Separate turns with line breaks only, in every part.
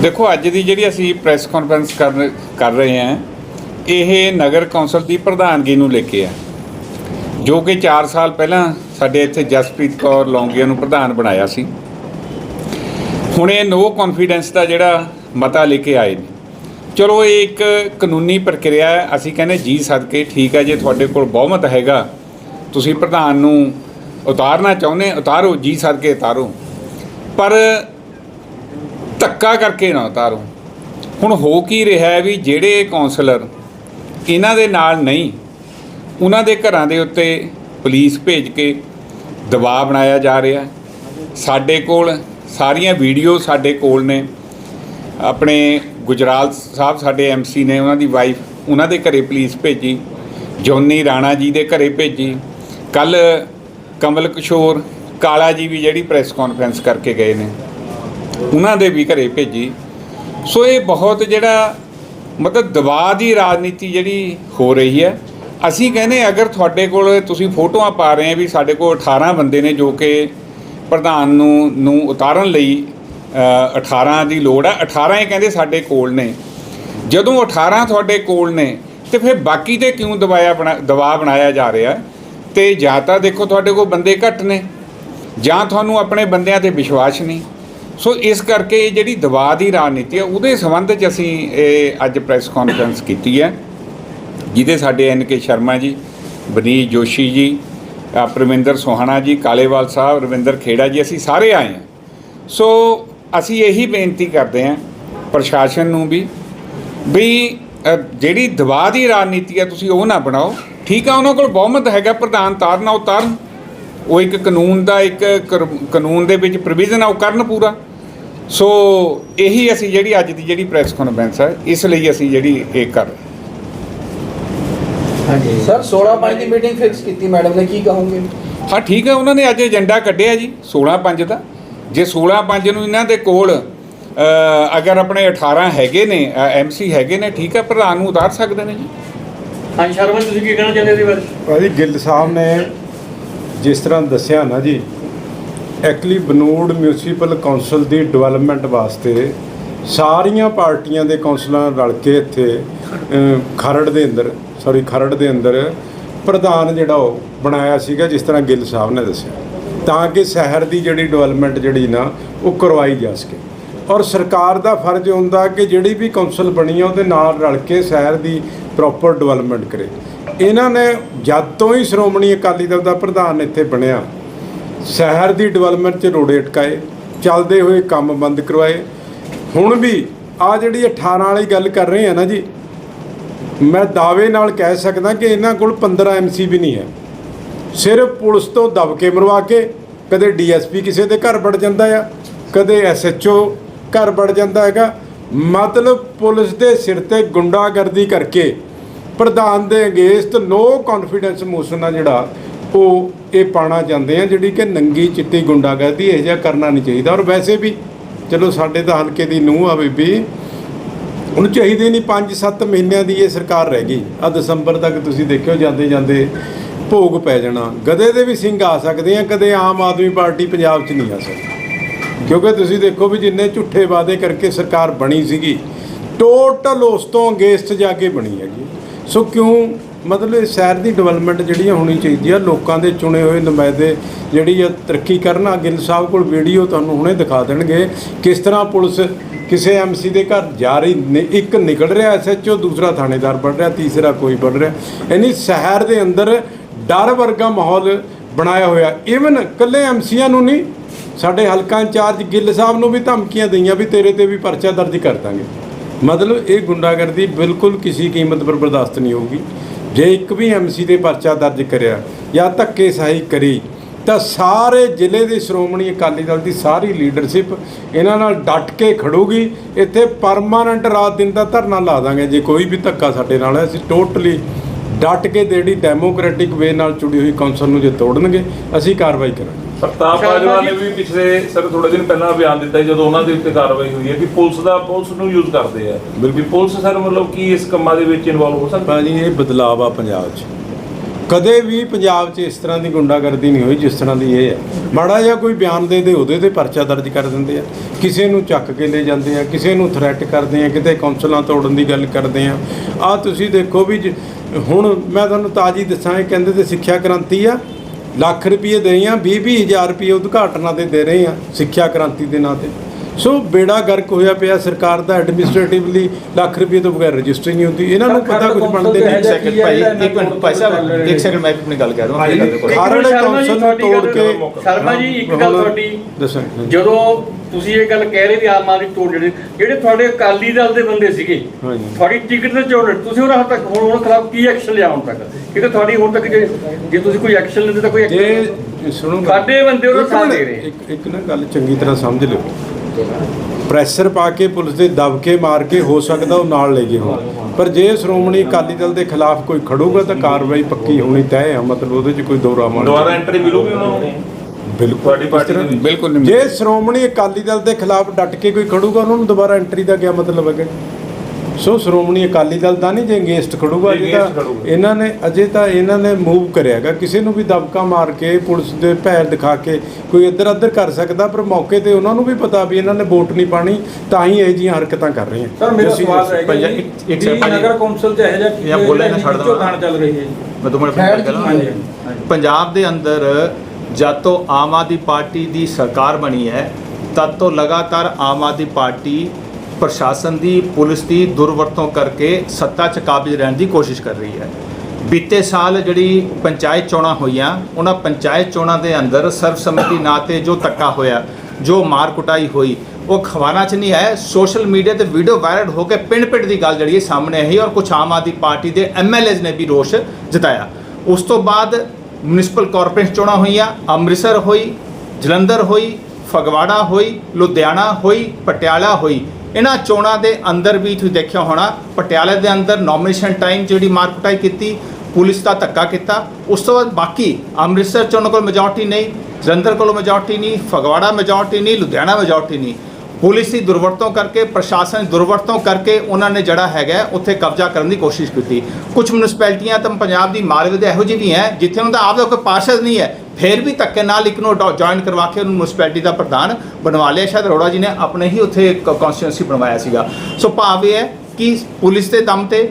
ਦੇਖੋ, ਅੱਜ ਦੀ ਜਿਹੜੀ ਅਸੀਂ ਪ੍ਰੈਸ ਕਾਨਫਰੰਸ ਕਰ ਰਹੇ ਹਾਂ, ਇਹ ਨਗਰ ਕੌਂਸਲ ਦੀ ਪ੍ਰਧਾਨਗੀ ਨੂੰ ਲੈ ਕੇ ਆ ਜੋ ਕਿ 4 ਸਾਲ ਪਹਿਲਾਂ ਸਾਡੇ ਇੱਥੇ ਜਸਪ੍ਰੀਤ ਕੌਰ ਲੌਂਗੀਆ ਨੂੰ ਪ੍ਰਧਾਨ ਬਣਾਇਆ ਸੀ। ਹੁਣ ਇਹ ਨੋ ਕੌਨਫੀਡੈਂਸ ਦਾ ਜਿਹੜਾ ਮਤਾ ਲੈ ਕੇ ਆਏ ਨੇ। ਚਲੋ, ਇਹ ਇੱਕ ਕਾਨੂੰਨੀ ਪ੍ਰਕਿਰਿਆ ਹੈ। ਅਸੀਂ ਕਹਿੰਦੇ ਜੀ ਸਦਕੇ, ਠੀਕ ਹੈ, ਜੇ ਤੁਹਾਡੇ ਕੋਲ ਬਹੁਮਤ ਹੈਗਾ, ਤੁਸੀਂ ਪ੍ਰਧਾਨ ਨੂੰ ਉਤਾਰਨਾ ਚਾਹੁੰਦੇ ਉਤਾਰੋ, ਜੀ ਸਦਕੇ ਉਤਾਰੋ। ਪਰ ਧੱਕਾ ਕਰਕੇ ਨਾ ਉਤਾਰੋ। ਹੁਣ ਹੋ ਕੀ ਰਿਹਾ ਵੀ ਜਿਹੜੇ ਕਾਉਂਸਲਰ ਇਹਨਾਂ ਦੇ ਨਾਲ ਨਹੀਂ, ਉਹਨਾਂ ਦੇ ਘਰਾਂ ਦੇ ਉੱਤੇ ਪੁਲਿਸ ਭੇਜ ਕੇ ਦਬਾਅ ਬਣਾਇਆ ਜਾ ਰਿਹਾ ਸਾਡੇ ਕੋਲ ਸਾਰੀਆਂ ਵੀਡੀਓ ਸਾਡੇ ਕੋਲ ਨੇ। ਆਪਣੇ ਗੁਜਰਾਲ ਸਾਹਿਬ ਸਾਡੇ ਐਮਸੀ ਨੇ, ਉਹਨਾਂ ਦੀ ਵਾਈਫ ਉਹਨਾਂ ਦੇ ਘਰੇ ਪੁਲਿਸ ਭੇਜੀ, ਜੋਨੀ ਰਾਣਾ ਜੀ ਦੇ ਘਰੇ ਭੇਜੀ। ਕੱਲ ਕਮਲ ਕਿਸ਼ੋਰ ਕਾਲਾ ਜੀ ਵੀ ਜਿਹੜੀ ਪ੍ਰੈਸ ਕਾਨਫਰੰਸ ਕਰਕੇ ਗਏ ਨੇ। ਉਹਨਾਂ ਦੇ ਵੀ ਘਰੇ ਭੇਜੀ। ਸੋ ਇਹ ਬਹੁਤ ਜਿਹੜਾ ਮਤਲਬ ਦਬਾਅ ਦੀ ਰਾਜਨੀਤੀ ਜਿਹੜੀ ਹੋ ਰਹੀ ਹੈ। ਅਸੀਂ ਕਹਿੰਦੇ ਅਗਰ ਤੁਹਾਡੇ ਕੋਲ ਤੁਸੀਂ ਫੋਟੋਆਂ ਪਾ ਰਹੇ ਆ ਵੀ ਸਾਡੇ ਕੋਲ 18 ਬੰਦੇ ਨੇ ਜੋ ਕਿ ਪ੍ਰਧਾਨ ਨੂੰ ਨੂੰ ਉਤਾਰਨ ਲਈ ਅ, 18 ਦੀ ਲੋੜ ਆ। 18 ਇਹ ਕਹਿੰਦੇ ਸਾਡੇ ਕੋਲ ਨੇ। ਜਦੋਂ 18 ਤੁਹਾਡੇ ਕੋਲ ਨੇ ਤੇ ਫਿਰ ਬਾਕੀ ਤੇ ਕਿਉਂ ਦਬਾਇਆ ਬਣਾ ਦਬਾਅ ਬਣਾਇਆ ਜਾ ਰਿਹਾ? ਤੇ ਜਾਂ ਤਾਂ ਦੇਖੋ ਤੁਹਾਡੇ ਕੋਲ ਬੰਦੇ ਘੱਟ ਨੇ ਜਾਂ ਤੁਹਾਨੂੰ ਆਪਣੇ ਬੰਦਿਆਂ ਤੇ ਵਿਸ਼ਵਾਸ ਨਹੀਂ। ਸੋ ਇਸ ਕਰਕੇ ਇਹ ਜਿਹੜੀ ਦਬਾਅ ਦੀ ਰਾਜਨੀਤੀ ਹੈ ਉਹਦੇ ਸੰਬੰਧ 'ਚ ਅਸੀਂ ਇਹ ਅੱਜ ਪ੍ਰੈਸ ਕਾਨਫਰੰਸ ਕੀਤੀ ਹੈ। ਜਿਹਦੇ ਸਾਡੇ ਐਨ ਕੇ ਸ਼ਰਮਾ ਜੀ ਬਨੀਸ਼ ਜੋਸ਼ੀ ਜੀ ਅ, ਸੋਹਾਣਾ ਜੀ ਕਾਲੇਵਾਲ ਸਾਹਿਬ ਰਵਿੰਦਰ ਖੇੜਾ ਜੀ ਅਸੀਂ ਸਾਰੇ ਆਏ ਹਾਂ। ਸੋ ਅਸੀਂ ਇਹੀ ਬੇਨਤੀ ਕਰਦੇ ਹਾਂ ਪ੍ਰਸ਼ਾਸਨ ਨੂੰ ਵੀ ਵੀ ਜਿਹੜੀ ਦਬਾਅ ਦੀ ਰਾਜਨੀਤੀ ਹੈ ਤੁਸੀਂ ਉਹ ਨਾ ਬਣਾਓ। ਠੀਕ ਆ ਉਹਨਾਂ ਕੋਲ ਬਹੁਮਤ ਹੈਗਾ ਪ੍ਰਧਾਨ ਤਾਰਨਾ ਉਹ ਤਾਰਨ। ਉਹ ਇੱਕ ਕਾਨੂੰਨ ਦਾ ਇੱਕ ਕਰ- ਕਾਨੂੰਨ ਦੇ ਵਿੱਚ ਪ੍ਰੋਵੀਜ਼ਨ ਆ ਉਹ ਕਰਨ ਪੂਰਾ। ਸੋ ਇਹੀ ਅਸੀਂ ਜਿਹੜੀ ਅੱਜ ਦੀ ਜਿਹੜੀ ਪ੍ਰੈਸ ਕਾਨਫਰੰਸ ਹੈ ਇਸ ਲਈ ਅਸੀਂ ਜਿਹੜੀ ਇਹ ਕਰ ਰਹੇ ਹਾਂ।
ਸਰ 16 5 ਦੀ ਮੀਟਿੰਗ ਫਿਕਸ ਕੀਤੀ ਮੈਡਮ ਨੇ ਕੀ ਕਹੋਗੇ?
ਹਾਂ ਠੀਕ ਹੈ ਉਹਨਾਂ ਨੇ ਅੱਜ ਏਜੰਡਾ ਕੱਢਿਆ ਜੀ 16 5 ਦਾ। ਜੇ 16 5 ਨੂੰ ਇਹਨਾਂ ਦੇ ਕੋਲ ਅ, ਅਗਰ ਆਪਣੇ 18 ਹੈਗੇ ਨੇ ਐਮਸੀ ਹੈਗੇ ਨੇ ਠੀਕ ਹੈ ਪ੍ਰਧਾਨ ਨੂੰ ਉਤਾਰ ਸਕਦੇ ਨੇ ਜੀ।
ਹਾਂਜੀ ਸ਼ਰਮਾ ਜੀ, ਤੁਸੀਂ ਕੀ ਕਹਿਣਾ ਚਾਹੁੰਦੇ ਸੀ ਬਾਰੇ?
ਭਾਜੀ ਗਿੱਲ ਸਾਹਿਬ ਨੇ ਜਿਸ ਤਰ੍ਹਾਂ ਦੱਸਿਆ ਨਾ ਜੀ ਐਕਚੁਅਲੀ ਬਨੂੜ ਮਿਊਨਿਸਪਲ ਕਾਉਂਸਲ ਦੀ ਡਿਵੈਲਪਮੈਂਟ ਵਾਸਤੇ ਸਾਰੀਆਂ ਪਾਰਟੀਆਂ ਦੇ ਕਾਉਂਸਲਰਾਂ ਰਲ ਕੇ ਇੱਥੇ ਖਰੜ ਦੇ ਅੰਦਰ ਸੌਰੀ ਖਰੜ ਦੇ ਅੰਦਰ ਪ੍ਰਧਾਨ ਜਿਹੜਾ ਉਹ ਬਣਾਇਆ ਸੀਗਾ, ਜਿਸ ਤਰ੍ਹਾਂ ਗਿੱਲ ਸਾਹਿਬ ਨੇ ਦੱਸਿਆ। ਤਾਂ ਕਿ ਸ਼ਹਿਰ ਦੀ ਜਿਹੜੀ ਡਿਵੈਲਪਮੈਂਟ ਜਿਹੜੀ ਨਾ, ਉਹ ਕਰਵਾਈ ਜਾ ਸਕੇ। ਔਰ ਸਰਕਾਰ ਦਾ ਫਰਜ਼ ਹੁੰਦਾ ਕਿ ਜਿਹੜੀ ਵੀ ਕਾਉਂਸਲ ਬਣੀ ਆ, ਉਹਦੇ ਨਾਲ ਰਲ ਕੇ ਸ਼ਹਿਰ ਦੀ ਪ੍ਰੋਪਰ ਡਿਵੈਲਪਮੈਂਟ ਕਰੇ। ਇਹਨਾਂ ਨੇ ਜਦ ਤੋਂ ਹੀ ਸ਼੍ਰੋਮਣੀ ਅਕਾਲੀ ਦਲ ਦਾ ਪ੍ਰਧਾਨ ਇੱਥੇ ਬਣਿਆ ਸ਼ਹਿਰ ਦੀ ਡਿਵੈਲਪਮੈਂਟ 'ਚ ਰੋੜੇ ਅਟਕਾਏ, ਚੱਲਦੇ ਹੋਏ ਕੰਮ ਬੰਦ ਕਰਵਾਏ। ਹੁਣ ਵੀ ਆ ਜਿਹੜੀ 18 ਵਾਲੀ ਗੱਲ ਕਰ ਰਹੇ ਆ ਨਾ ਜੀ, ਮੈਂ ਦਾਅਵੇ ਨਾਲ ਕਹਿ ਸਕਦਾ ਕਿ ਇਹਨਾਂ ਕੋਲ 15 ਐਮਸੀ ਵੀ ਨਹੀਂ ਹੈ। ਸਿਰਫ ਪੁਲਿਸ ਤੋਂ ਦਬ ਕੇ ਮਰਵਾ ਕੇ ਕਦੇ ਡੀਐਸਪੀ ਕਿਸੇ ਦੇ ਘਰ ਵੜ ਜਾਂਦਾ ਆ, ਕਦੇ ਐਸਐਚਓ ਘਰ ਵੜ ਜਾਂਦਾ ਹੈਗਾ। ਮਤਲਬ ਪੁਲਿਸ ਦੇ ਸਿਰ ਤੇ ਗੁੰਡਾਗਰਦੀ ਕਰਕੇ ਪ੍ਰਧਾਨ ਦੇ ਅਗੇਂਸਟ ਨੋ ਕੌਨਫੀਡੈਂਸ ਮੋਸ਼ਨ ਆ ਜਿਹੜਾ ਉਹ ਇਹ ਪਾਣਾ ਚਾਹੁੰਦੇ ਆ ਜਿਹੜੀ ਕਿ ਨੰਗੀ ਚਿੱਟੀ ਗੁੰਡਾਗਰਦੀ ਇਹ ਜਿਹਾ ਕਰਨਾ ਨਹੀਂ ਚਾਹੀਦਾ। ਔਰ ਵੈਸੇ ਵੀ ਚਲੋ ਸਾਡੇ ਤਾਂ ਹਲਕੇ ਦੀ ਨੂੰਹ ਆ ਬੀਬੀ। ਉਹਨੂੰ ਚਾਹੀਦੇ ਨਹੀਂ 5-7 ਮਹੀਨਿਆਂ ਦੀ ਇਹ ਸਰਕਾਰ ਰਹਿ ਗਈ। ਆ ਦਸੰਬਰ ਤੱਕ ਤੁਸੀਂ ਦੇਖਿਓ ਜਾਂਦੇ ਜਾਂਦੇ ਭੋਗ ਪੈ ਜਾਣਾ। ਗਦੇ ਦੇ ਵੀ ਸਿੰਘ ਆ ਸਕਦੇ ਆ, ਕਦੇ ਆਮ ਆਦਮੀ ਪਾਰਟੀ ਪੰਜਾਬ 'ਚ ਨਹੀਂ ਆ ਸਕਦੀ। ਕਿਉਂਕਿ ਤੁਸੀਂ ਦੇਖੋ ਵੀ ਜਿੰਨੇ ਝੂਠੇ ਵਾਅਦੇ ਕਰਕੇ ਸਰਕਾਰ ਬਣੀ ਸੀਗੀ, ਟੋਟਲ ਉਸ ਤੋਂ ਅਗੇਂਸਟ ਜਾ ਕੇ ਬਣੀ ਹੈਗੀ। ਸੋ ਕਿਉਂ ਮਤਲਬ ਇਹ ਸ਼ਹਿਰ ਦੀ ਡਿਵੈਲਪਮੈਂਟ ਜਿਹੜੀ ਆ ਹੋਣੀ ਚਾਹੀਦੀ ਆ, ਲੋਕਾਂ ਦੇ ਚੁਣੇ ਹੋਏ ਨੁਮਾਇੰਦੇ ਜਿਹੜੀ ਆ ਤਰੱਕੀ ਕਰਨਾ ਗਿੱਲ ਸਾਹਿਬ ਕੋਲ ਵੀਡੀਓ ਤੁਹਾਨੂੰ ਹੁਣੇ ਦਿਖਾ ਦੇਣਗੇ। ਕਿਸ ਤਰ੍ਹਾਂ ਪੁਲਿਸ ਕਿਸੇ ਐਮਸੀ ਦੇ ਘਰ ਜਾ ਰਹੀ ਨੇ- ਇੱਕ ਨਿਕਲ ਰਿਹਾ ਐਸਐਚਓ ਦੂਸਰਾ ਥਾਣੇਦਾਰ ਬਣ ਰਿਹਾ, ਤੀਸਰਾ ਕੋਈ ਬਣ ਰਿਹਾ। ਯਾਨੀ ਸ਼ਹਿਰ ਦੇ ਅੰਦਰ ਡਰ ਵਰਗਾ ਮਾਹੌਲ ਬਣਾਇਆ ਹੋਇਆ। ਇਵਨ ਕੱਲੇ ਐਮਸੀਆਂ ਨੂੰ ਨਹੀਂ, ਸਾਡੇ ਹਲਕਾ ਇੰਚਾਰਜ ਗਿੱਲ ਸਾਹਿਬ ਨੂੰ ਵੀ ਧਮਕੀਆਂ ਦਈਆਂ ਵੀ ਤੇਰੇ ਤੇ ਵੀ ਪਰਚਾ ਦਰਜ ਕਰ ਦਾਂਗੇ। ਮਤਲਬ ਇਹ ਗੁੰਡਾਗਰਦੀ ਬਿਲਕੁਲ ਕਿਸੇ ਕੀਮਤ ਪਰ ਬਰਦਾਸ਼ਤ ਨਹੀਂ ਹੋਊਗੀ। ਜੇ ਇੱਕ ਵੀ ਐਮਸੀ ਤੇ ਪਰਚਾ ਦਰਜ ਕਰਿਆ ਜਾਂ ਧੱਕੇਸ਼ਾਹੀ ਕਰੀ, ਤਾਂ ਸਾਰੇ ਜ਼ਿਲ੍ਹੇ ਦੇ ਸ਼੍ਰੋਮਣੀ ਅਕਾਲੀ ਦਲ ਦੀ ਸਾਰੀ ਲੀਡਰਸ਼ਿਪ ਇਹਨਾਂ ਨਾਲ ਡਟ ਕੇ ਖੜੂਗੀ। ਇੱਥੇ ਪਰਮਾਨੈਂਟ ਰਾਤ ਦਿਨ ਦਾ ਧਰਨਾ ਲਾ ਦਾਂਗੇ। ਜੇ ਕੋਈ ਵੀ ਧੱਕਾ ਸਾਡੇ ਨਾਲ ਹੈ, ਅਸੀਂ ਟੋਟਲੀ ਡਟ ਕੇ ਜਿਹੜੀ ਡੈਮੋਕ੍ਰੈਟਿਕ ਵੇ ਨਾਲ ਜੁੜੀ ਹੋਈ ਕੌਂਸਲ ਨੂੰ ਜੇ ਤੋੜਨਗੇ, ਅਸੀਂ ਕਾਰਵਾਈ ਕਰਾਂਗੇ।
ਪ੍ਰਤਾਪ ਬਾਜਵਾ ਨੇ ਵੀ ਪਿਛਲੇ ਸਰ ਥੋੜੇ ਦਿਨ ਪਹਿਲਾਂ ਬਿਆਨ ਦਿੱਤਾ ਜਦੋਂ ਉਹਨਾਂ ਦੇ ਉੱਤੇ ਕਾਰਵਾਈ ਹੋਈ ਹੈ ਕਿ ਪੁਲਿਸ ਦਾ ਪੁਲਿਸ ਨੂੰ ਯੂਜ਼ ਕਰਦੇ ਆ।
ਬਿਲਕੁਲ।
ਪੁਲਿਸ ਸਰ ਮਤਲਬ ਕੀ ਇਸ ਕੰਮਾਂ ਦੇ ਵਿੱਚ ਇਨਵੋਲਵ ਹੋ ਸਕਦਾ
ਭਾਜੀ ਇਹ ਬਦਲਾਅ ਆ ਪੰਜਾਬ 'ਚ। ਕਦੇ ਵੀ ਪੰਜਾਬ 'ਚ ਇਸ ਤਰ੍ਹਾਂ ਦੀ ਗੁੰਡਾਗਰਦੀ ਨਹੀਂ ਹੋਈ ਜਿਸ ਤਰ੍ਹਾਂ ਦੀ ਇਹ ਹੈ। ਮਾੜਾ ਜਿਹਾ ਕੋਈ ਬਿਆਨ ਦੇ ਦੇ ਉਹਦੇ ਤੇ ਪਰਚਾ ਦਰਜ ਕਰ ਦਿੰਦੇ ਆ। ਕਿਸੇ ਨੂੰ ਚੱਕ ਕੇ ਲੈ ਜਾਂਦੇ ਆ ਕਿਸੇ ਨੂੰ ਥ੍ਰੈਟ ਕਰਦੇ ਆ ਕਿਤੇ ਕੌਂਸਲਾਂ ਤੋੜਨ ਦੀ ਗੱਲ ਕਰਦੇ ਆ। ਆ ਤੁਸੀਂ ਦੇਖੋ ਵੀ ਹੁਣ ਮੈਂ ਤੁਹਾਨੂੰ ਤਾਜੀ ਦੱਸਾਂ ਇਹ ਕਹਿੰਦੇ ਤੇ ਸਿੱਖਿਆ ਕ੍ਰਾਂਤੀ ਆ। ਲੱਖ ਰੁਪਏ ਦੇ ਰਹੇ ਆ 20 ਵੀਹ ਹਜ਼ਾਰ ਰੁਪਏ ਉਦਘਾਟਨਾਂ ਤੇ ਦੇ ਰਹੇ ਆ ਸਿੱਖਿਆ ਕ੍ਰਾਂਤੀ ਦੇ ਨਾਂ ਤੇ। ਸੋ ਬੇੜਾ ਗਰਕ ਹੋਇਆ ਪਿਆ ਸਰਕਾਰ ਦਾ ਐਡਮਿਨਿਸਟ੍ਰੇਟਿਵਲੀ ਲੱਖ ਰੁਪਏ ਤੋਂ ਬਗੈਰ ਰਜਿਸਟਰੀ ਨਹੀਂ ਹੁੰਦੀ। ਇਹਨਾਂ ਨੂੰ ਪਤਾ ਕੁਝ ਬਣਦੇ ਨਹੀਂ
ਇੱਕ ਸੈਕਿੰਡ ਭਾਈ ਇੱਕ ਮਿੰਟ ਭਾਈ ਸਾਹਿਬ ਇੱਕ ਸੈਕਿੰਡ ਮੈਂ ਆਪਣੀ ਗੱਲ ਕਹਿ ਗੱਲ ਕਰੋ।
ਖਰੜ ਕੌਂਸਲ ਨੂੰ ਤੋੜ ਕੇ
ਸ਼ਰਮਾ ਜੀ ਇੱਕ ਗੱਲ ਤੁਹਾਡੀ।
ਦੱਸਾਂ।
ਜਦੋਂ ਤੁਸੀਂ ਇਹ ਗੱਲ ਕਹਿ ਰਹੇ ਵੀ ਆਮ ਆਦਮੀ ਤੋੜ ਜਿਹੜੇ ਜਿਹੜੇ ਤੁਹਾਡੇ ਅਕਾਲੀ ਦਲ ਦੇ ਬੰਦੇ ਸੀਗੇ। ਤੁਹਾਡੀ ਟਿਕਟ ਤੇ ਚੋੜ ਤੁਸੀਂ ਉਹਨਾਂ ਤੱਕ ਹੁਣ ਉਹਨਾਂ ਖਿਲਾਫ ਕੀ ਐਕਸ਼ਨ ਲਿਆ ਹੁਣ ਤੱਕ? ਕਿਉਂਕਿ ਤੁਹਾਡੀ ਹੁਣ ਤੱਕ ਜੇ ਜੇ ਤੁਸੀਂ ਕੋਈ ਐਕਸ਼ਨ ਲੈਂਦੇ ਤਾਂ ਕੋਈ
ਜੇ
action-
ਸੁਣੋ
ਸਾਡੇ ਬੰਦੇ
ਇੱਕ
ਸਾਥ ਦੇ ਰਹੇ।
ਇੱਕ ਇੱਕ ਨਾ ਗੱਲ ਚੰਗੀ ਤਰ੍ਹਾਂ ਸਮਝ ਲਿਓ। ਪ੍ਰੈਸ਼ਰ ਪਾ ਕੇ ਪੁਲਿਸ ਦੇ ਦਬ ਕੇ ਮਾਰ ਕੇ ਹੋ ਸਕਦਾ ਉਹ ਨਾਲ ਲੈ ਗਏ ਹੋਣ। ਪਰ ਜੇ ਸ਼੍ਰੋਮਣੀ ਅਕਾਲੀ ਦਲ ਦੇ ਖਿਲਾਫ ਕੋਈ ਖੜੂਗਾ ਤਾਂ ਕਾਰਵਾਈ ਪੱਕੀ ਹੋਣੀ ਤੈਅ ਹੈ ਮਤਲਬ ਉਹਦੇ 'ਚ ਕੋਈ ਦੋਰਾ ਮਾਰ
ਦੁਬਾਰਾ ਐਂਟਰੀ ਮਿਲੂਗੀ ਉਹਨਾਂ ਨੂੰ?
ਬਿਲਕੁਲ।
ਤੁਹਾਡੀ ਪਾਰਟੀ ਦੀ
ਬਿਲਕੁਲ ਨਹੀਂ
ਜੇ ਸ਼੍ਰੋਮਣੀ ਅਕਾਲੀ ਦਲ ਦੇ ਖਿਲਾਫ ਡਟ ਕੇ ਕੋਈ ਖੜੂਗਾ ਉਹਨਾਂ ਨੂੰ ਦੁਬਾਰਾ ਐਂਟਰੀ ਦਾ ਕੀ ਮਤਲਬ ਹੈਗਾ? ਸੋ ਸ਼੍ਰੋਮਣੀ ਅਕਾਲੀ ਦਲ ਦਾ ਨਹੀਂ ਜੇ ਅਗੇਂਸਟ ਖੜੂਗਾ
ਜੇ
ਤਾਂ। ਇਹਨਾਂ ਨੇ ਅਜੇ ਤਾਂ ਇਹਨਾਂ ਨੇ ਮੂਵ ਕਰਿਆਗਾ ਕਿਸੇ ਨੂੰ ਵੀ ਦਬਕਾ ਮਾਰ ਕੇ ਪੁਲਿਸ ਦੇ ਪੈਰ ਦਿਖਾ ਕੇ ਕੋਈ ਇੱਧਰ ਉੱਧਰ ਕਰ ਸਕਦਾ ਪਰ ਮੌਕੇ ਤੇ ਉਹਨਾਂ ਨੂੰ ਵੀ ਪਤਾ ਵੀ ਇਹਨਾਂ ਨੇ ਵੋਟ ਨਹੀਂ ਪਾਣੀ ਤਾਂ ਹੀ ਇਹ ਜੀਆਂ ਹਰਕਤਾਂ ਕਰ ਰਹੇ
ਸਰ
ਆ
ਮੇਰਾ ਸਵਾਲ ਹੈ
ਇੱਕ- ਇੱਕ
ਜੀ
ਭਾਈ।
ਨਗਰ ਕੌਂਸਲ ਚ ਇਹ ਜਿਹਾ ਕੀ
ਜਾਂ
ਹੈ
ਬੋਲੇ ਨਾ ਛੱਡ।
ਤਾਣ ਚੱਲ ਰਹੀ ਹੈ
ਮੈਂ ਕਰਾਂ।
ਹਾਂਜੀ,
ਪੰਜਾਬ ਦੇ ਅੰਦਰ ਜਦ ਤੋਂ ਆਮ ਆਦਮੀ ਪਾਰਟੀ ਦੀ ਸਰਕਾਰ ਬਣੀ ਹੈ ਤਦ ਤੋਂ ਲਗਾਤਾਰ ਆਮ ਆਦਮੀ ਪਾਰਟੀ ਪ੍ਰਸ਼ਾਸਨ ਦੀ, ਪੁਲਿਸ ਦੀ ਦੁਰਵਰਤੋਂ ਕਰਕੇ ਸੱਤਾ 'ਚ ਕਾਬਜ ਰਹਿਣ ਦੀ ਕੋਸ਼ਿਸ਼ ਕਰ ਰਹੀ ਹੈ। ਬੀਤੇ ਸਾਲ ਜਿਹੜੀ ਪੰਚਾਇਤ ਚੋਣਾਂ ਹੋਈਆਂ, ਉਹਨਾਂ ਪੰਚਾਇਤ ਚੋਣਾਂ ਦੇ ਅੰਦਰ ਸਰਬਸੰਮਤੀ ਨਾਂ ਤੇ ਜੋ ਧੱਕਾ ਹੋਇਆ, ਜੋ ਮਾਰ ਕੁਟਾਈ ਹੋਈ, ਉਹ ਖਵਾਨਾ 'ਚ ਨਹੀਂ ਹੈ, ਸੋਸ਼ਲ ਮੀਡੀਆ ਤੇ ਵੀਡੀਓ ਵਾਇਰਲ ਹੋ ਕੇ ਪਿੰਡ ਪਿੰਡ ਦੀ ਗੱਲ ਜਿਹੜੀ ਸਾਹਮਣੇ ਆਈ ਔਰ ਕੁਝ ਆਮ ਆਦਮੀ ਪਾਰਟੀ ਦੇ ਐਮਐਲਏਜ਼ ਨੇ ਵੀ ਰੋਸ਼ ਜਤਾਇਆ। ਉਸ ਤੋਂ ਬਾਅਦ ਮਿਊਨਿਸਪਲ ਕਾਰਪੋਰੇਸ਼ਨ ਚੋਣਾਂ ਹੋਈਆਂ, ਅੰਮ੍ਰਿਤਸਰ ਹੋਈ, ਜਲੰਧਰ ਹੋਈ, ਫਗਵਾੜਾ ਹੋਈ, ਲੁਧਿਆਣਾ ਹੋਈ, ਪਟਿਆਲਾ ਹੋਈ ਇਹਨਾਂ ਚੋਣਾਂ ਦੇ ਅੰਦਰ ਵੀ ਤੁਸੀਂ ਦੇਖਿਆ ਹੋਣਾ, ਪਟਿਆਲੇ ਦੇ ਅੰਦਰ ਨੋਮੀਨੇਸ਼ਨ ਟਾਈਮ ਜਿਹੜੀ ਮਾਰਕਟਾਈ ਕੀਤੀ, ਪੁਲਿਸ ਦਾ ਧੱਕਾ ਕੀਤਾ। ਉਸ ਤੋਂ ਬਾਅਦ ਬਾਕੀ ਅੰਮ੍ਰਿਤਸਰ ਚ ਉਹਨਾਂ ਕੋਲ ਮੈਜੋਰਟੀ ਨਹੀਂ, ਜਲੰਧਰ ਕੋਲ ਮੈਜੋਰਟੀ ਨਹੀਂ, ਫਗਵਾੜਾ ਮੈਜੋਰਟੀ ਨਹੀਂ, ਲੁਧਿਆਣਾ ਮੈਜੋਰਟੀ ਨਹੀਂ। ਪੁਲਿਸ ਦੀ ਦੁਰਵਰਤੋਂ ਕਰਕੇ, ਪ੍ਰਸ਼ਾਸਨ ਦੀ ਦੁਰਵਰਤੋਂ ਕਰਕੇ ਉਹਨਾਂ ਨੇ ਜਿਹੜਾ ਹੈਗਾ, ਉੱਥੇ ਕਬਜ਼ਾ ਕਰਨ ਦੀ ਕੋਸ਼ਿਸ਼ ਕੀਤੀ। ਕੁਝ ਮਿਊਨਿਸਪੈਲਿਟੀਆਂ ਤਾਂ ਪੰਜਾਬ ਦੀ ਮਾਲਵੇ ਦੇ ਇਹੋ ਜਿਹੀ ਵੀ ਹੈ, ਜਿੱਥੇ ਉਹਨਾਂ ਦਾ ਆਪਦਾ ਕੋਈ ਪਾਰਸ਼ਦ ਨਹੀਂ ਹੈ। ਫਿਰ ਵੀ ਧੱਕੇ ਨਾਲ ਇੱਕ ਨੂੰ ਜੁਆਇਨ ਕਰਵਾ ਕੇ ਉਹਨੂੰ ਮਿਊਨਿਸਪੈਲਿਟੀ ਦਾ ਪ੍ਰਧਾਨ ਬਣਵਾ ਲਿਆ। ਸ਼ਾਇਦ ਅਰੋੜਾ ਜੀ ਨੇ ਆਪਣੇ ਹੀ ਉੱਥੇ ਕਨਸਟੀਟਿਊਂਸੀ ਬਣਵਾਇਆ ਸੀਗਾ। ਸੋ ਭਾਵ ਇਹ ਹੈ ਕਿ ਪੁਲਿਸ ਦੇ ਦਮ ਤੇ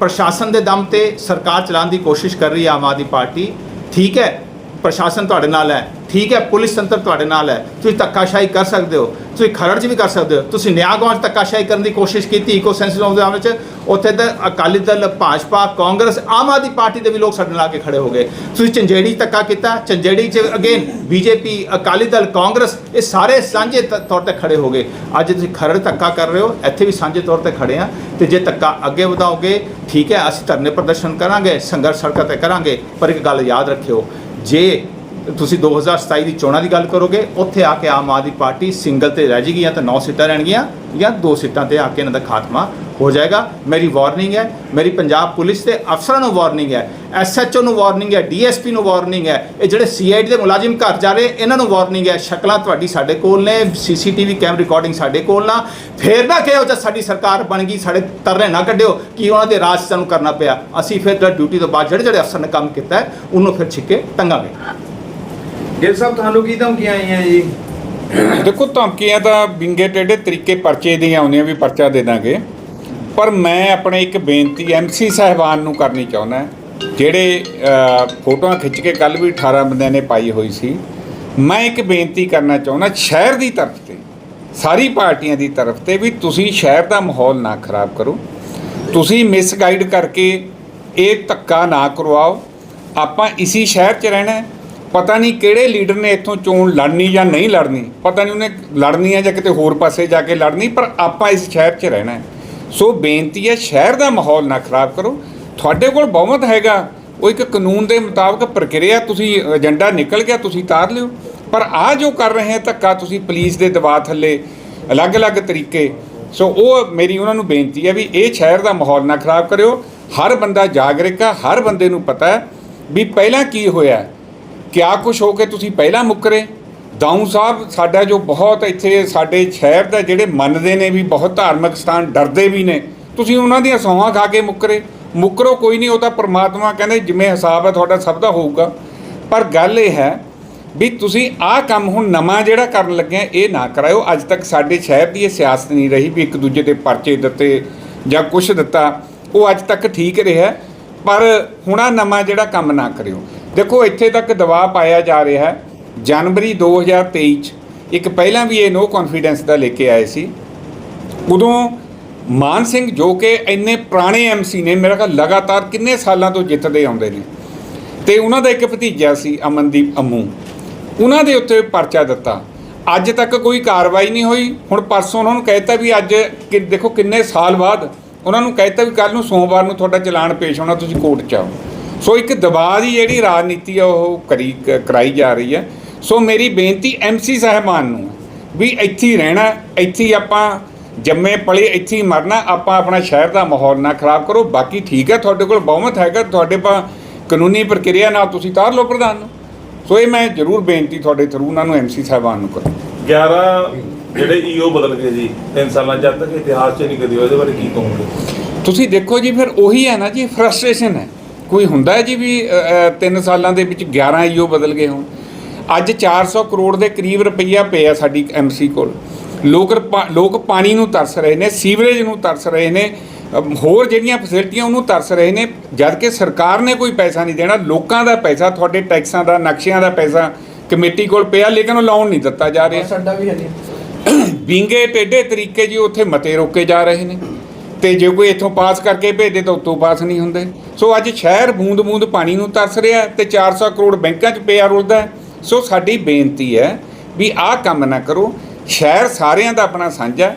ਪ੍ਰਸ਼ਾਸਨ ਦੇ ਦਮ ਤੇ ਸਰਕਾਰ ਚਲਾਉਣ ਦੀ ਕੋਸ਼ਿਸ਼ ਕਰ ਰਹੀ ਹੈ ਆਮ ਆਦਮੀ ਪਾਰਟੀ। ਠੀਕ ਹੈ। ਪ੍ਰਸ਼ਾਸਨ ਤੁਹਾਡੇ ਨਾਲ ਹੈ, ਠੀਕ ਹੈ, ਪੁਲਿਸ ਤੰਤਰ ਤੁਹਾਡੇ ਨਾਲ ਹੈ, ਤੁਸੀਂ ਧੱਕਾਸ਼ਾਹੀ ਕਰ ਸਕਦੇ ਹੋ, ਤੁਸੀਂ ਖਰੜ 'ਚ ਵੀ ਕਰ ਸਕਦੇ ਹੋ, ਤੁਸੀਂ ਨਿਆਗੌਂ 'ਚ ਧੱਕਾਸ਼ਾਹੀ ਕਰਨ ਦੀ ਕੋਸ਼ਿਸ਼ ਕੀਤੀ ਇਕੋ ਸੈਂਸਿਸ ਆਫ ਦੇ ਆਮ 'ਚ ਉੱਥੇ ਤਾਂ ਅਕਾਲੀ ਦਲ, ਭਾਜਪਾ, ਕਾਂਗਰਸ, ਆਮ ਆਦਮੀ ਪਾਰਟੀ ਦੇ ਵੀ ਲੋਕ ਸਾਡੇ ਨਾਲ ਆ ਕੇ ਖੜੇ ਹੋ ਗਏ। ਤੁਸੀਂ ਚੰਜੇੜੀ ਧੱਕਾ ਕੀਤਾ ਚੰਜੇੜੀ 'ਚ ਅਗੇਨ ਬੀਜੇਪੀ, ਅਕਾਲੀ ਦਲ, ਕਾਂਗਰਸ, ਇਹ ਸਾਰੇ ਸਾਂਝੇ ਤੌਰ ਤੇ ਖੜੇ ਹੋ ਗਏ। ਅੱਜ ਤੁਸੀਂ ਖਰੜ ਧੱਕਾ ਕਰ ਰਹੇ ਹੋ, ਇੱਥੇ ਵੀ ਸਾਂਝੇ ਤੌਰ ਤੇ ਖੜੇ ਆ, ਤੇ ਜੇ ਧੱਕਾ ਅੱਗੇ ਵਧਾਓਗੇ, ਠੀਕ ਹੈ, ਅਸੀਂ ਧਰਨੇ ਪ੍ਰਦਰਸ਼ਨ ਕਰਾਂਗੇ, ਸੰਘਰਸ਼ ਸੜਕਾਂ ਤੇ ਕਰਾਂਗੇ, ਪਰ ਇੱਕ ਗੱਲ ਯਾਦ ਰੱਖਿਓ ਜੇ ਤੁਸੀਂ 2027 ਦੀ ਚੋਣਾਂ ਦੀ ਗੱਲ ਕਰੋਗੇ, ਉੱਥੇ ਆ ਕੇ ਆਮ ਆਦਮੀ ਪਾਰਟੀ ਸਿੰਗਲ ਤੇ ਰਹਿ ਜਾਏਗੀ ਜਾਂ ਤਾਂ 9 ਸੀਟਾਂ ਰਹਿਣਗੀਆਂ ਜਾਂ 2 ਸੀਟਾਂ ਤੇ ਆ ਕੇ ਇਹਨਾਂ ਦਾ ਖਾਤਮਾ ਹੋ ਜਾਏਗਾ। ਮੇਰੀ ਵਾਰਨਿੰਗ ਹੈ। ਮੇਰੀ ਪੰਜਾਬ ਪੁਲਿਸ ਦੇ ਅਫਸਰਾਂ ਨੂੰ ਵਾਰਨਿੰਗ ਹੈ। ਐਸਐਚਓ ਨੂੰ ਵਾਰਨਿੰਗ ਹੈ। ਡੀਐਸਪੀ ਨੂੰ ਵਾਰਨਿੰਗ ਹੈ। ਇਹ ਜਿਹੜੇ ਸੀਆਈਡੀ ਦੇ ਮੁਲਾਜ਼ਮ ਘਰ ਜਾ ਰਹੇ ਇਹਨਾਂ ਨੂੰ ਵਾਰਨਿੰਗ ਹੈ। ਸ਼ਕਲਾਂ ਤੁਹਾਡੀ ਸਾਡੇ ਕੋਲ ਨੇ। ਸੀਸੀਟੀਵੀ ਕੈਮ ਰਿਕਾਰਡਿੰਗ ਸਾਡੇ ਕੋਲ ਨਾ। ਫੇਰ ਨਾ ਕਿਹੋ ਜਦ ਸਾਡੀ ਸਰਕਾਰ ਬਣ ਗਈ ਸਾਡੇ ਤਰਨੇ ਨਾ ਕੱਢਿਓ। ਕਿ ਉਹਨਾਂ ਦੇ ਰਾਜ ਸਾਨੂੰ ਕਰਨਾ ਪਿਆ? ਅਸੀਂ ਫਿਰ ਡਿਊਟੀ ਤੋਂ ਬਾਅਦ ਜਿਹੜੇ ਜਿਹੜੇ ਅਫਸਰ ਨੇ ਕੰਮ ਕੀਤਾ ਹੈ ਉਹਨੂੰ ਫਿਰ ਛਿੱਕੇ ਟੰਗਾਂਗੇ।
ਗਿੱਲ ਸਾਹਿਬ ਤੁਹਾਨੂੰ ਕੀ ਧਮਕੀਆਂ ਆਈਆਂ ਜੀ?
ਦੇਖੋ ਧਮਕੀਆਂ ਤਾਂ ਵਿੰਗੇ ਟੇਢੇ ਤਰੀਕੇ ਪਰਚੇ ਦੀਆਂ ਆਉਂਦੀਆਂ ਵੀ ਪਰਚਾ ਦੇ ਦਾਂਗੇ। ਪਰ ਮੈਂ ਆਪਣੇ ਇੱਕ ਬੇਨਤੀ ਐਮਸੀ ਸਾਹਿਬਾਨ ਨੂੰ ਕਰਨੀ ਚਾਹੁੰਦਾ ਜਿਹੜੇ ਫੋਟੋਆਂ ਖਿੱਚ ਕੇ ਕੱਲ ਵੀ 18 ਬੰਦਿਆਂ ਨੇ ਪਾਈ ਹੋਈ ਸੀ, ਮੈਂ ਇੱਕ ਬੇਨਤੀ ਕਰਨਾ ਚਾਹੁੰਦਾ ਸ਼ਹਿਰ ਦੀ ਤਰਫ ਤੇ, ਸਾਰੀ ਪਾਰਟੀਆਂ ਦੀ ਤਰਫ ਤੇ ਵੀ ਤੁਸੀਂ ਸ਼ਹਿਰ ਦਾ ਮਾਹੌਲ ਨਾ ਖਰਾਬ ਕਰੋ। ਤੁਸੀਂ ਮਿਸਗਾਈਡ ਕਰਕੇ ਇਹ ਧੱਕਾ ਨਾ ਕਰਵਾਓ। ਆਪਾਂ ਇਸੀ ਸ਼ਹਿਰ 'ਚ ਰਹਿਣਾ ਪਤਾ ਨਹੀਂ ਕਿਹੜੇ ਲੀਡਰ ਨੇ ਇੱਥੋਂ ਚੋਣ ਲੜਨੀ ਜਾਂ ਨਹੀਂ ਲੜਨੀ। ਪਤਾ ਨਹੀਂ ਉਹਨੇ ਲੜਨੀ ਹੈ ਜਾਂ ਕਿਤੇ ਹੋਰ ਪਾਸੇ ਜਾ ਕੇ ਲੜਨੀ, ਪਰ ਆਪਾਂ ਇਸ ਸ਼ਹਿਰ 'ਚ ਰਹਿਣਾ ਹੈ। ਸੋ ਬੇਨਤੀ ਹੈ, ਸ਼ਹਿਰ ਦਾ ਮਾਹੌਲ ਨਾ ਖਰਾਬ ਕਰੋ। ਤੁਹਾਡੇ ਕੋਲ ਬਹੁਮਤ ਹੈਗਾ। ਉਹ ਇੱਕ ਕਾਨੂੰਨ ਦੇ ਮੁਤਾਬਕ ਪ੍ਰਕਿਰਿਆ ਤੁਸੀਂ ਏਜੰਡਾ ਨਿਕਲ ਗਿਆ, ਤੁਸੀਂ ਤਾਰ ਲਿਓ। ਪਰ ਆ ਜੋ ਕਰ ਰਹੇ ਹੈ, ਧੱਕਾ ਤੁਸੀਂ ਪੁਲਿਸ ਦੇ ਦਬਾਅ ਥੱਲੇ ਅਲੱਗ-ਅਲੱਗ ਤਰੀਕੇ। ਸੋ ਉਹ ਮੇਰੀ ਉਹਨਾਂ ਨੂੰ ਬੇਨਤੀ ਹੈ ਵੀ ਇਹ ਸ਼ਹਿਰ ਦਾ ਮਾਹੌਲ ਨਾ ਖਰਾਬ ਕਰਿਓ। ਹਰ ਬੰਦਾ ਜਾਗਰਿਕ ਆ, ਹਰ ਬੰਦੇ ਨੂੰ ਪਤਾ ਹੈ ਵੀ ਪਹਿਲਾਂ ਕੀ ਹੋਇਆ, ਕਿਆ ਕੁਝ ਹੋ ਕੇ ਤੁਸੀਂ ਪਹਿਲਾਂ ਮੁੱਕਰੇ। ਦਾਊ ਸਾਹਿਬ, ਸਾਡਾ ਜੋ ਬਹੁਤ ਇੱਥੇ ਸਾਡੇ ਸ਼ਹਿਰ ਦਾ ਜਿਹੜੇ ਮੰਨਦੇ ਨੇ ਵੀ ਬਹੁਤ ਧਾਰਮਿਕ ਸਥਾਨ, ਡਰਦੇ ਵੀ ਨੇ। ਤੁਸੀਂ ਉਹਨਾਂ ਦੀਆਂ ਸੌਹਾਂ ਖਾ ਕੇ ਮੁੱਕਰੇ। ਮੁੱਕਰੋ ਕੋਈ ਨਹੀਂ, ਉਹ ਤਾਂ ਪ੍ਰਮਾਤਮਾ ਕਹਿੰਦੇ ਜਿਵੇਂ ਹਿਸਾਬ ਹੈ ਤੁਹਾਡਾ ਸਭ ਦਾ ਹੋਊਗਾ। ਪਰ ਗੱਲ ਇਹ ਹੈ ਵੀ ਤੁਸੀਂ ਆਹ ਕੰਮ ਹੁਣ ਨਵਾਂ ਜਿਹੜਾ ਕਰਨ ਲੱਗੇ ਆ, ਇਹ ਨਾ ਕਰਾਇਓ। ਅੱਜ ਤੱਕ ਸਾਡੇ ਸ਼ਹਿਰ ਦੀ ਇਹ ਸਿਆਸਤ ਨਹੀਂ ਰਹੀ ਵੀ ਇੱਕ ਦੂਜੇ ਦੇ ਪਰਚੇ ਦਿੱਤੇ ਜਾਂ ਕੁਛ ਦਿੱਤਾ। ਉਹ ਅੱਜ ਤੱਕ ਠੀਕ ਰਿਹਾ, ਪਰ ਹੁਣ ਆਹ ਨਵਾਂ ਜਿਹੜਾ ਕੰਮ ਨਾ ਕਰਿਓ। ਦੇਖੋ, ਇੱਥੇ ਤੱਕ ਦਬਾਅ ਪਾਇਆ ਜਾ ਰਿਹਾ। ਹੈ ਜਨਵਰੀ 2023 ਚ ਇੱਕ ਪਹਿਲਾਂ ਵੀ ਇਹ ਨੋ ਕੌਨਫੀਡੈਂਸ ਦਾ ਲੈ ਕੇ ਆਏ ਸੀ। ਉਦੋਂ ਮਾਨ ਸਿੰਘ ਜੋ ਕਿ ਇੰਨੇ ਪੁਰਾਣੇ ਐਮਸੀ ਨੇ, ਮੇਰਾ ਖਿਆਲ ਲਗਾਤਾਰ ਕਿੰਨੇ ਸਾਲਾਂ ਤੋਂ ਜਿੱਤਦੇ ਆਉਂਦੇ ਨੇ। ਤੇ ਉਹਨਾਂ ਦਾ ਇੱਕ ਭਤੀਜਾ ਸੀ, ਅਮਨਦੀਪ ਅੰਮੂ। ਉਹਨਾਂ ਦੇ ਉੱਤੇ ਪਰਚਾ ਦਿੱਤਾ। ਅੱਜ ਤੱਕ ਕੋਈ ਕਾਰਵਾਈ ਨਹੀਂ ਹੋਈ। ਹੁਣ ਪਰਸੋਂ ਉਹਨਾਂ ਨੂੰ ਕਹਿਤਾ ਵੀ ਅੱਜ ਕਿ ਦੇਖੋ ਕਿੰਨੇ ਸਾਲ ਬਾਅਦ ਉਹਨਾਂ ਨੂੰ ਕਹਿਤਾ ਵੀ ਕੱਲ ਨੂੰ ਸੋਮਵਾਰ ਨੂੰ ਤੁਹਾਡਾ ਚਲਾਨ ਪੇਸ਼ ਹੋਣਾ, ਤੁਸੀਂ ਕੋਰਟ 'ਚ ਆਓ। ਸੋ ਇੱਕ ਦਬਾਅ ਦੀ ਜਿਹੜੀ ਰਾਜਨੀਤੀ ਆ, ਉਹ ਕਰੀ, ਕਰਾਈ ਜਾ ਰਹੀ ਹੈ। ਸੋ ਮੇਰੀ ਬੇਨਤੀ ਐਮਸੀ ਸਾਹਿਬਾਨ ਨੂੰ ਵੀ ਇੱਥੇ ਹੀ ਰਹਿਣਾ ਇੱਥੇ ਹੀ ਆਪਾਂ ਜੰਮੇ ਪਲੇ ਇੱਥੇ ਹੀ ਮਰਨਾ ਆਪਾਂ ਆਪਣਾ ਸ਼ਹਿਰ ਦਾ ਮਾਹੌਲ ਨਾ ਖਰਾਬ ਕਰੋ। ਬਾਕੀ ਠੀਕ ਹੈ ਤੁਹਾਡੇ ਕੋਲ ਬਹੁਮਤ ਹੈਗਾ ਤੁਹਾਡੇ ਪਾ ਕਾਨੂੰਨੀ ਪ੍ਰਕਿਰਿਆ ਨਾਲ ਤੁਸੀਂ ਤਾਰ ਲਓ ਪ੍ਰਧਾਨ ਨੂੰ। ਸੋ ਇਹ ਮੈਂ ਜ਼ਰੂਰ ਬੇਨਤੀ ਤੁਹਾਡੇ ਥਰੂ ਉਹਨਾਂ ਨੂੰ ਐਮਸੀ ਸਾਹਿਬਾਨ ਨੂੰ ਕਰਾਂ।
11 ਜਿਹੜੇ ਈਓ ਬਦਲ ਗਏ ਜੀ ਤਿੰਨ ਸਾਲਾਂ ਜਦ ਤੱਕ ਇਤਿਹਾਸ 'ਚ ਨਹੀਂ ਕਦੀ ਹੋਇਆ ਇਹਦੇ ਬਾਰੇ ਕੀ ਕਹੋਗੇ?
ਤੁਸੀਂ ਦੇਖੋ ਜੀ ਫਿਰ ਉਹੀ ਹੈ ਨਾ ਜੀ ਫਰਸਟ੍ਰੇਸ਼ਨ ਹੈ। ਕੋਈ ਹੁੰਦਾ ਜੀ ਵੀ 3 ਸਾਲਾਂ ਦੇ ਵਿੱਚ 11 ਈਓ ਬਦਲ ਗਏ ਹੋਣ। ਅੱਜ 400 ਕਰੋੜ ਦੇ ਕਰੀਬ ਰੁਪਈਆ ਪਿਆ ਸਾਡੀ ਐਮਸੀ ਕੋਲ। ਲੋਕ ਲੋਕ ਪਾਣੀ ਨੂੰ ਤਰਸ ਰਹੇ ਨੇ ਸੀਵਰੇਜ ਨੂੰ ਤਰਸ ਰਹੇ ਨੇ ਹੋਰ ਜਿਹੜੀਆਂ ਫੈਸਿਲਿਟੀਆਂ ਉਹਨੂੰ ਤਰਸ ਰਹੇ ਨੇ ਜਦ ਕਿ ਸਰਕਾਰ ਨੇ ਕੋਈ ਪੈਸਾ ਨਹੀਂ ਦੇਣਾ ਲੋਕਾਂ ਦਾ ਪੈਸਾ ਤੁਹਾਡੇ ਟੈਕਸਾਂ ਦਾ ਨਕਸ਼ਿਆਂ ਦਾ ਪੈਸਾ ਕਮੇਟੀ ਕੋਲ ਪਿਆ ਲੇਕਿਨ ਉਹ ਲਾਉਣ ਨਹੀਂ ਦਿੱਤਾ ਜਾ ਰਿਹਾ।
ਸਾਡਾ ਵੀ ਹੈ
ਵਿੰਗੇ ਟੇਢੇ ਤਰੀਕੇ ਜੀ ਉੱਥੇ ਮਤੇ ਰੋਕੇ ਜਾ ਰਹੇ ਨੇ। ਤੇ ਜੇ ਕੋਈ ਇੱਥੋਂ ਪਾਸ ਕਰਕੇ ਭੇਜਦੇ ਤਾਂ ਉੱਤੋਂ ਪਾਸ ਨਹੀਂ ਹੁੰਦੇ। ਸੋ ਅੱਜ ਸ਼ਹਿਰ ਬੂੰਦ-ਬੂੰਦ ਪਾਣੀ ਨੂੰ ਤਰਸ ਰਿਹਾ ਤੇ 400 ਕਰੋੜ ਬੈਂਕਾਂ 'ਚ ਪਿਆ ਰੁਲਦਾ ਹੈ। ਸੋ ਸਾਡੀ ਬੇਨਤੀ ਹੈ ਵੀ ਆਹ ਕੰਮ ਨਾ ਕਰੋ। ਸ਼ਹਿਰ ਸਾਰਿਆਂ ਦਾ ਆਪਣਾ ਸਾਂਝਾ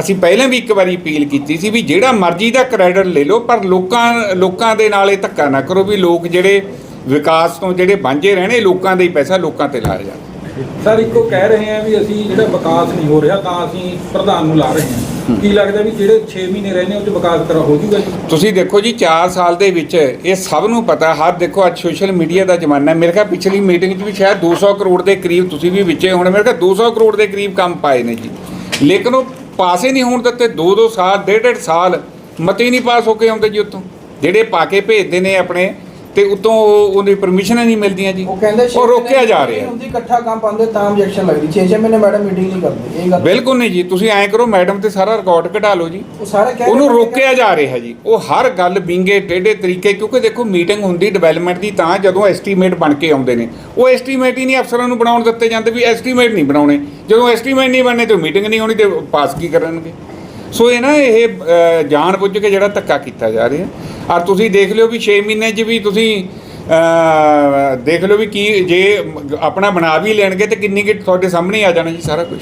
ਅਸੀਂ ਪਹਿਲਾਂ ਵੀ ਇੱਕ ਵਾਰੀ ਅਪੀਲ ਕੀਤੀ ਸੀ ਵੀ ਜਿਹੜਾ ਮਰਜ਼ੀ ਦਾ ਕ੍ਰੈਡਿਟ ਲੈ ਲਓ, ਪਰ ਲੋਕਾਂ ਲੋਕਾਂ ਦੇ ਨਾਲ ਇਹ ਧੱਕਾ ਨਾ ਕਰੋ ਵੀ ਲੋਕ ਜਿਹੜੇ ਵਿਕਾਸ ਤੋਂ ਜਿਹੜੇ ਵਾਂਝੇ ਰਹਿਣੇ ਲੋਕਾਂ ਦਾ ਹੀ ਪੈਸਾ ਲੋਕਾਂ ਤੇ ਲਾਇਆ ਜਾਵੇ
ਸਰ, ਇੱਕੋ ਕਹਿ ਰਹੇ ਆ ਵੀ ਅਸੀਂ ਜਿਹੜਾ ਵਿਕਾਸ ਨਹੀਂ ਹੋ ਰਿਹਾ, ਤਾਂ ਅਸੀਂ ਪ੍ਰਧਾਨ ਨੂੰ ਲਾ ਰਹੇ ਹਾਂ। ਕੀ ਲੱਗਦਾ ਵੀ ਜਿਹੜੇ 6 ਮਹੀਨੇ ਰਹਿੰਦੇ ਉਹ ਚ ਵਿਕਾਸ ਕਰਾ ਹੋ ਜੂਗਾ ਜੀ?
ਤੁਸੀਂ ਦੇਖੋ ਜੀ 4 ਸਾਲ ਦੇ ਵਿੱਚ ਇਹ ਸਭ ਨੂੰ ਪਤਾ, ਹਰ ਦੇਖੋ ਅੱਜ ਸੋਸ਼ਲ ਮੀਡੀਆ ਦਾ ਜ਼ਮਾਨਾ ਹੈ। ਮੇਰੇ ਖਿਆਲ ਪਿਛਲੀ ਮੀਟਿੰਗ 'ਚ ਵੀ ਸ਼ਾਇਦ 200 ਕਰੋੜ ਦੇ ਕਰੀਬ ਤੁਸੀਂ ਵੀ ਵਿੱਚੇ ਹੁਣ, ਮੇਰੇ ਖਿਆਲ 200 ਕਰੋੜ ਦੇ ਕਰੀਬ ਕੰਮ ਪਾਏ ਨੇ ਜੀ। ਲੇਕਿਨ ਉਹ ਪਾਸੇ ਨਹੀਂ ਹੋਣ ਦਿੱਤੇ 2-2 ਸਾਲ, ਡੇਢ ਡੇਢ ਸਾਲ ਮਤੇ ਨਹੀਂ ਪਾਸ ਹੋ ਕੇ ਆਉਂਦੇ ਜੀ ਉੱਥੋਂ। ਜਿਹੜੇ ਪਾ ਕੇ ਭੇਜਦੇ ਨੇ ਆਪਣੇ ਤੇ ਉਤੋਂ ਉਹਦੀ ਪਰਮਿਸ਼ਨਾਂ ਨਹੀਂ ਮਿਲਦੀਆਂ ਜੀ।
ਉਹ ਕਹਿੰਦੇ ਛੇ
ਉਹ ਰੋਕਿਆ
ਮਹੀਨੇ
ਜਾ
meeting
ਰਿਹਾ।
ਹੁੰਦੀ ਇਕੱਠਾ ਕੰਮ ਪਾਉਂਦੇ ਤਾਂ ਆਬਜੈਕਸ਼ਨ ਲੱਗਦੀ। 6-6 ਮਹੀਨੇ ਮੈਡਮ ਮੀਟਿੰਗ ਨਹੀਂ ਕਰਦੇ। ਇਹ ਗੱਲ
ਬਿਲਕੁਲ ਨਹੀਂ ਜੀ। ਤੁਸੀਂ ਐਂ ਕਰੋ ਮੈਡਮ ਤੇ ਸਾਰਾ ਰਿਕਾਰਡ ਕਢਾ ਲਓ ਜੀ।
ਉਹ ਸਾਰੇ ਕਹਿ
ਉਹਨੂੰ ਰੋਕਿਆ ਜਾ ਰਿਹਾ ਜੀ। ਉਹ ਹਰ ਗੱਲ ਵਿੰਗੇ ਟੇਢੇ ਤਰੀਕੇ ਕਿਉਂਕਿ ਦੇਖੋ ਮੀਟਿੰਗ ਹੁੰਦੀ ਡਿਵੈਲਪਮੈਂਟ ਦੀ ਤਾਂ ਜਦੋਂ ਐਸਟੀਮੇਟ ਬਣ ਕੇ ਆਉਂਦੇ ਨੇ। ਉਹ ਐਸਟੀਮੇਟ ਹੀ ਨਹੀਂ ਅਫਸਰਾਂ ਨੂੰ ਬਣਾਉਣ ਦਿੱਤੇ ਜਾਂਦੇ ਵੀ ਐਸਟੀਮੇਟ ਨਹੀਂ ਬਣਾਉਣੇ। ਜਦੋਂ ਐਸਟੀਮੇਟ ਨਹੀਂ ਬਣਨੇ ਤੇ ਮੀਟਿੰਗ ਨਹੀਂ ਹੋਣੀ ਤੇ ਪਾਸ ਕੀ ਕਰਨਗੇ? ਸੋ ਇਹ ਨਾ ਇਹ ਜਾਣ ਬੁੱਝ ਕੇ ਜਿਹੜਾ ਧੱਕਾ ਕੀਤਾ ਜਾ ਰਿਹਾ। ਔਰ ਤੁਸੀਂ ਦੇਖ ਲਿਓ ਵੀ 6 ਮਹੀਨੇ 'ਚ ਵੀ ਤੁਸੀਂ ਅ, ਦੇਖ ਲਿਓ ਵੀ ਕੀ ਜੇ ਆਪਣਾ ਬਣਾ ਵੀ ਲੈਣਗੇ ਤੇ ਕਿੰਨੀ ਕਿ ਤੁਹਾਡੇ ਸਾਹਮਣੇ ਆ ਜਾਣਾ ਜੀ ਸਾਰਾ ਕੁਝ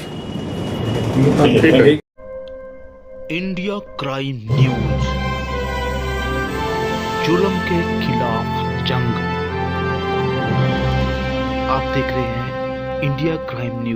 इंडिया क्राइम न्यूज जुल्म के खिलाफ जंग आप देख रहे हैं इंडिया क्राइम न्यूज